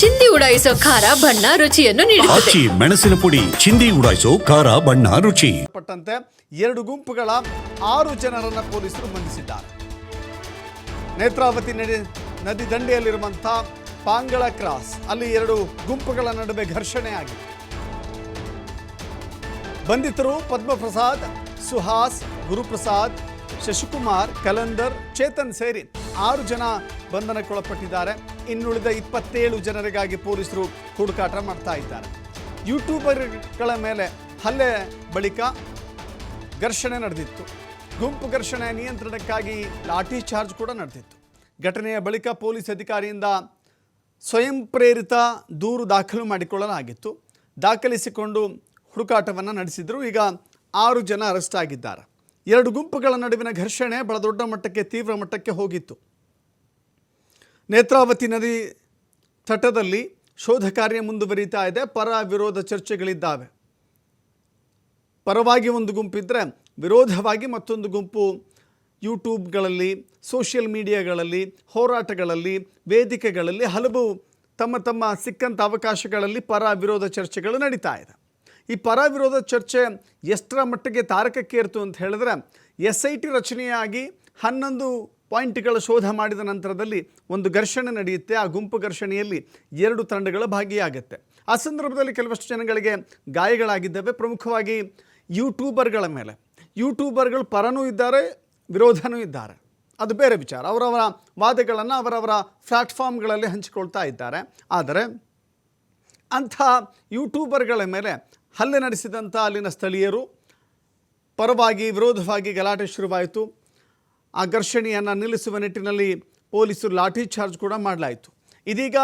ಚಿಂದಿ ಉಡಾಯಿಸೋ ಖಾರ ಬಣ್ಣ ರುಚಿಯನ್ನು ನೀಡುತ್ತದೆ. ಆಚಿ ಮೆಣಸಿನ ಪುಡಿ ಚಿಂದಿ ಉಡಾಯಿಸೋ ಖಾರ ಬಣ್ಣ ರುಚಿ. ಪಟ್ಟಂತೆ ಎರಡು ಗುಂಪುಗಳ ಆರು ಜನರನ್ನ ಪೊಲೀಸರು ಬಂಧಿಸಿದ್ದಾರೆ. ನೇತ್ರಾವತಿ ನದಿ ನದಿ ದಂಡೆಯಲ್ಲಿರುವಂತಹ ಪಾಂಗಳ ಕ್ರಾಸ್ ಅಲ್ಲಿ ಎರಡು ಗುಂಪುಗಳ ನಡುವೆ ಘರ್ಷಣೆ ಆಗಿದೆ. ಬಂಧಿತರು ಪದ್ಮಪ್ರಸಾದ್ ಸುಹಾಸ್ ಗುರುಪ್ರಸಾದ್ ಶಶಿಕುಮಾರ್ ಕಲಂದರ್ ಚೇತನ್ ಸೇರಿ ಆರು ಜನ ಬಂಧನಕ್ಕೊಳಪಟ್ಟಿದ್ದಾರೆ. ಇನ್ನುಳಿದ ಇಪ್ಪತ್ತೇಳು ಜನರಿಗಾಗಿ ಪೊಲೀಸರು ಹುಡುಕಾಟ ಮಾಡ್ತಾ ಇದ್ದಾರೆ. ಯೂಟ್ಯೂಬರ್ಗಳ ಮೇಲೆ ಹಲ್ಲೆ ಬಳಿಕ ಘರ್ಷಣೆ ನಡೆದಿತ್ತು. ಗುಂಪು ಘರ್ಷಣೆ ನಿಯಂತ್ರಣಕ್ಕಾಗಿ ಲಾಠಿ ಚಾರ್ಜ್ ಕೂಡ ನಡೆದಿತ್ತು. ಘಟನೆಯ ಬಳಿಕ ಪೊಲೀಸ್ ಅಧಿಕಾರಿಯಿಂದ ಸ್ವಯಂ ಪ್ರೇರಿತ ದೂರು ದಾಖಲು ಮಾಡಿಕೊಳ್ಳಲಾಗಿತ್ತು. ದಾಖಲಿಸಿಕೊಂಡು ಹುಡುಕಾಟವನ್ನು ನಡೆಸಿದರು. ಈಗ ಆರು ಜನ ಅರೆಸ್ಟ್ ಆಗಿದ್ದಾರೆ. ಎರಡು ಗುಂಪುಗಳ ನಡುವಿನ ಘರ್ಷಣೆ ಬಹಳ ದೊಡ್ಡ ಮಟ್ಟಕ್ಕೆ, ತೀವ್ರ ಮಟ್ಟಕ್ಕೆ ಹೋಗಿತ್ತು. ನೇತ್ರಾವತಿ ನದಿ ತಟದಲ್ಲಿ ಶೋಧ ಕಾರ್ಯ ಮುಂದುವರಿತಾ ಇದೆ. ಪರ ವಿರೋಧ ಚರ್ಚೆಗಳಿದ್ದಾವೆ. ಪರವಾಗಿ ಒಂದು ಗುಂಪಿದ್ದರೆ ವಿರೋಧವಾಗಿ ಮತ್ತೊಂದು ಗುಂಪು ಯೂಟ್ಯೂಬ್ಗಳಲ್ಲಿ, ಸೋಷಿಯಲ್ ಮೀಡಿಯಾಗಳಲ್ಲಿ, ಹೋರಾಟಗಳಲ್ಲಿ, ವೇದಿಕೆಗಳಲ್ಲಿ ಹಲವು ತಮ್ಮ ತಮ್ಮ ಸಿಕ್ಕಂಥ ಅವಕಾಶಗಳಲ್ಲಿ ಪರ ವಿರೋಧ ಚರ್ಚೆಗಳು ನಡೀತಾ ಇದೆ. ಈ ಪರ ವಿರೋಧ ಚರ್ಚೆ ಎಷ್ಟರ ಮಟ್ಟಿಗೆ ತಾರಕಕ್ಕೇರ್ತು ಅಂತ ಹೇಳಿದ್ರೆ ಎಸ್ ಐ ಟಿ ರಚನೆಯಾಗಿ ಹನ್ನೊಂದು ಪಾಯಿಂಟ್ಗಳ ಶೋಧ ಮಾಡಿದ ನಂತರದಲ್ಲಿ ಒಂದು ಘರ್ಷಣೆ ನಡೆಯುತ್ತೆ. ಆ ಗುಂಪು ಘರ್ಷಣೆಯಲ್ಲಿ ಎರಡು ತಂಡಗಳು ಭಾಗಿಯಾಗುತ್ತೆ. ಆ ಸಂದರ್ಭದಲ್ಲಿ ಕೆಲವಷ್ಟು ಜನಗಳಿಗೆ ಗಾಯಗಳಾಗಿದ್ದಾವೆ. ಪ್ರಮುಖವಾಗಿ ಯೂಟ್ಯೂಬರ್ಗಳ ಮೇಲೆ. ಯೂಟ್ಯೂಬರ್ಗಳು ಪರನೂ ಇದ್ದಾರೆ, ವಿರೋಧನೂ ಇದ್ದಾರೆ. ಅದು ಬೇರೆ ವಿಚಾರ. ಅವರವರ ವಾದಗಳನ್ನು ಅವರವರ ಪ್ಲ್ಯಾಟ್ಫಾರ್ಮ್ಗಳಲ್ಲಿ ಹಂಚಿಕೊಳ್ತಾ ಇದ್ದಾರೆ. ಆದರೆ ಅಂಥ ಯೂಟ್ಯೂಬರ್ಗಳ ಮೇಲೆ ಹಲ್ಲೆ ನಡೆಸಿದಂಥ ಅಲ್ಲಿನ ಸ್ಥಳೀಯರು ಪರವಾಗಿ, ವಿರೋಧವಾಗಿ ಗಲಾಟೆ ಶುರುವಾಯಿತು. ಆ ಘರ್ಷಣೆಯನ್ನು ನಿಲ್ಲಿಸುವ ನಿಟ್ಟಿನಲ್ಲಿ ಪೊಲೀಸರು ಲಾಠಿ ಚಾರ್ಜ್ ಕೂಡ ಮಾಡಲಾಯಿತು. ಇದೀಗ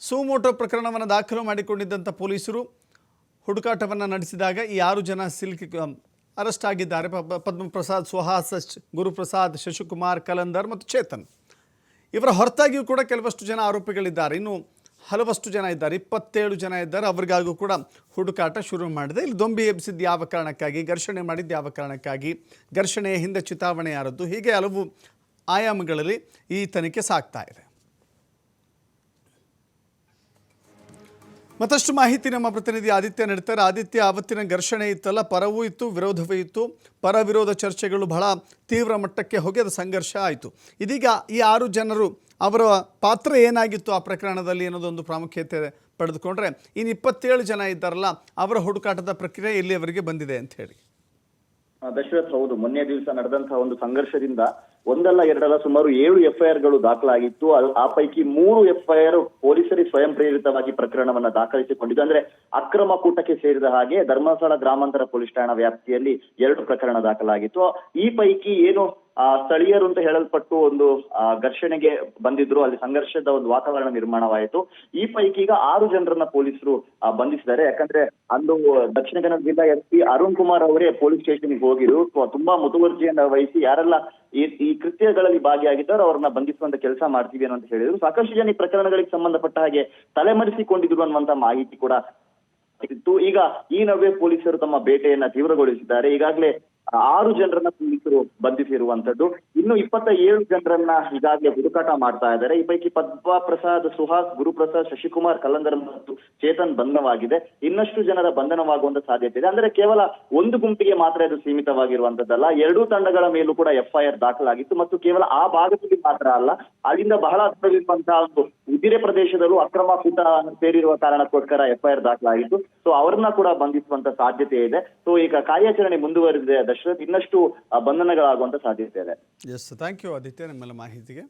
ಸುಮೋಟೋ ಪ್ರಕರಣವನ್ನು ದಾಖಲು ಮಾಡಿಕೊಂಡಿದ್ದಂಥ ಪೊಲೀಸರು ಹುಡುಕಾಟವನ್ನು ನಡೆಸಿದಾಗ ಈ ಆರು ಜನ ಸಿಲ್ಕಿ ಅರೆಸ್ಟ್ ಆಗಿದ್ದಾರೆ. ಪದ್ಮಪ್ರಸಾದ್, ಸುಹಾಸ್ ಗುರುಪ್ರಸಾದ್, ಶಶಿಕುಮಾರ್, ಕಲಂದರ್ ಮತ್ತು ಚೇತನ್. ಇವರ ಹೊರತಾಗಿಯೂ ಕೂಡ ಕೆಲವಷ್ಟು ಜನ ಆರೋಪಿಗಳಿದ್ದಾರೆ. ಇನ್ನು ಹಲವಷ್ಟು ಜನ ಇದ್ದಾರೆ, ಇಪ್ಪತ್ತೇಳು ಜನ ಇದ್ದಾರೆ. ಅವರಿಗಾಗೂ ಕೂಡ ಹುಡುಕಾಟ ಶುರು ಮಾಡಿದೆ. ಇಲ್ಲಿ ದೊಂಬಿ ಎಬ್ಸಿದ್ದು ಯಾವ ಕಾರಣಕ್ಕಾಗಿ, ಘರ್ಷಣೆ ಮಾಡಿದ್ದು ಯಾವ ಕಾರಣಕ್ಕಾಗಿ, ಘರ್ಷಣೆಯ ಹಿಂದೆ ಚಿತಾವಣೆ ಯಾರದ್ದು, ಹೀಗೆ ಹಲವು ಆಯಾಮಗಳಲ್ಲಿ ಈ ತನಿಖೆ ಸಾಗ್ತಾ ಇದೆ. ಮತ್ತಷ್ಟು ಮಾಹಿತಿ ನಮ್ಮ ಪ್ರತಿನಿಧಿ ಆದಿತ್ಯ ನಡೀತಾರೆ. ಆದಿತ್ಯ, ಆವತ್ತಿನ ಘರ್ಷಣೆ ಇತ್ತಲ್ಲ, ಪರವೂ ಇತ್ತು, ವಿರೋಧವೂ ಇತ್ತು. ಪರ ವಿರೋಧ ಚರ್ಚೆಗಳು ಬಹಳ ತೀವ್ರ ಮಟ್ಟಕ್ಕೆ ಹೋಗಿ ಅದು ಸಂಘರ್ಷ ಆಯಿತು. ಇದೀಗ ಈ ಆರು ಜನರು ಅವರ ಪಾತ್ರ ಏನಾಗಿತ್ತು ಆ ಪ್ರಕರಣದಲ್ಲಿ ಅನ್ನೋದೊಂದು ಪ್ರಾಮುಖ್ಯತೆ ಪಡೆದುಕೊಂಡ್ರೆ, ಇನ್ನು ಇಪ್ಪತ್ತೇಳು ಜನ ಇದ್ದಾರಲ್ಲ, ಅವರ ಹುಡುಕಾಟದ ಪ್ರಕ್ರಿಯೆ ಇಲ್ಲಿಯವರೆಗೆ ಬಂದಿದೆ ಅಂತ ಹೇಳಿ. ದಶರಥ್ ಹೌದು. ಮೊನ್ನೆ ದಿವಸ ನಡೆದಂತಹ ಒಂದು ಸಂಘರ್ಷದಿಂದ ಒಂದಲ್ಲ ಎರಡಲ್ಲ ಸುಮಾರು ಏಳು ಎಫ್ಐಆರ್ಗಳು ದಾಖಲಾಗಿತ್ತು. ಆ ಪೈಕಿ ಮೂರು ಎಫ್ಐಆರ್ ಪೊಲೀಸರಿಗೆ ಸ್ವಯಂ ಪ್ರೇರಿತವಾಗಿ ಪ್ರಕರಣವನ್ನ ದಾಖಲಿಸಿಕೊಂಡಿದ್ದು. ಅಂದ್ರೆ ಅಕ್ರಮ ಕೂಟಕ್ಕೆ ಸೇರಿದ ಹಾಗೆ ಧರ್ಮಸ್ಥಳ ಗ್ರಾಮಾಂತರ ಪೊಲೀಸ್ ಠಾಣಾ ವ್ಯಾಪ್ತಿಯಲ್ಲಿ ಎರಡು ಪ್ರಕರಣ ದಾಖಲಾಗಿತ್ತು. ಈ ಪೈಕಿ ಏನು ಸ್ಥಳೀಯರು ಅಂತ ಹೇಳಲ್ಪಟ್ಟು ಒಂದು ಘರ್ಷಣೆಗೆ ಬಂದಿದ್ರು. ಅಲ್ಲಿ ಸಂಘರ್ಷದ ಒಂದು ವಾತಾವರಣ ನಿರ್ಮಾಣವಾಯಿತು. ಈ ಪೈಕಿ ಈಗ ಆರು ಜನರನ್ನ ಪೊಲೀಸರು ಬಂಧಿಸಿದ್ದಾರೆ. ಯಾಕಂದ್ರೆ ಅಂದು ದಕ್ಷಿಣ ಕನ್ನಡ ಜಿಲ್ಲಾ ಎಸ್ ಪಿ ಅರುಣ್ ಕುಮಾರ್ ಅವರೇ ಪೊಲೀಸ್ ಸ್ಟೇಷನ್ಗೆ ಹೋಗಿರು ತು- ತುಂಬಾ ಮುತುವರ್ಜಿಯನ್ನ ವಹಿಸಿ ಯಾರೆಲ್ಲ ಈ ಈ ಕೃತ್ಯಗಳಲ್ಲಿ ಭಾಗಿಯಾಗಿದ್ದವರು ಅವ್ರನ್ನ ಬಂಧಿಸುವಂತ ಕೆಲಸ ಮಾಡ್ತೀವಿ ಅಂತ ಹೇಳಿದ್ರು. ಸಾಕಷ್ಟು ಜನ ಈ ಪ್ರಕರಣಗಳಿಗೆ ಸಂಬಂಧಪಟ್ಟ ಹಾಗೆ ತಲೆಮರೆಸಿಕೊಂಡಿದ್ರು ಅನ್ನುವಂತ ಮಾಹಿತಿ ಕೂಡ ಇತ್ತು. ಈಗ ಈ ನಡುವೆ ಪೊಲೀಸರು ತಮ್ಮ ಬೇಟೆಯನ್ನ ತೀವ್ರಗೊಳಿಸಿದ್ದಾರೆ. ಈಗಾಗಲೇ ಆರು ಜನರನ್ನ ಪೊಲೀಸರು ಬಂಧಿಸಿರುವಂತದ್ದು ಇನ್ನು ಇಪ್ಪತ್ತ ಏಳು ಜನರನ್ನ ಈಗಾಗಲೇ ಹುಡುಕಾಟ ಮಾಡ್ತಾ ಇದ್ದಾರೆ. ಈ ಪೈಕಿ ಪದ್ಮ ಪ್ರಸಾದ್ ಸುಹಾಸ್, ಗುರುಪ್ರಸಾದ್, ಶಶಿಕುಮಾರ್, ಕಲ್ಲಂದರ್ ಮತ್ತು ಚೇತನ್ ಬಂಧನವಾಗಿದೆ. ಇನ್ನಷ್ಟು ಜನರ ಬಂಧನವಾಗುವಂತ ಸಾಧ್ಯತೆ ಇದೆ. ಅಂದ್ರೆ ಕೇವಲ ಒಂದು ಗುಂಪಿಗೆ ಮಾತ್ರ ಇದು ಸೀಮಿತವಾಗಿರುವಂತದ್ದಲ್ಲ ಎರಡೂ ತಂಡಗಳ ಮೇಲೂ ಕೂಡ ಎಫ್ಐಆರ್ ದಾಖಲಾಗಿತ್ತು ಮತ್ತು ಕೇವಲ ಆ ಭಾಗದಲ್ಲಿ ಮಾತ್ರ ಅಲ್ಲ, ಅಲ್ಲಿಂದ ಬಹಳ ಹತ್ತಿರವಿರುವಂತಹ ಒಂದು ಉದಿರೆ ಪ್ರದೇಶದಲ್ಲೂ ಅಕ್ರಮ ಕೂಟ ಸೇರಿರುವ ಕಾರಣಕ್ಕೋಸ್ಕರ ಎಫ್ಐಆರ್ ದಾಖಲಾಗಿತ್ತು. ಸೊ ಅವ್ರನ್ನ ಕೂಡ ಬಂಧಿಸುವಂತ ಸಾಧ್ಯತೆ ಇದೆ. ಸೊ ಈಗ ಕಾರ್ಯಾಚರಣೆ ಮುಂದುವರೆದಿದೆ, ದಶರಥ್ ಇನ್ನಷ್ಟು ಬಂಧನಗಳಾಗುವಂತ ಸಾಧ್ಯತೆ ಇದೆ. ಎಸ್ ಥ್ಯಾಂಕ್ ಯು ಆದಿತ್ಯ ನಿಮ್ಮೆಲ್ಲ ಮಾಹಿತಿಗೆ.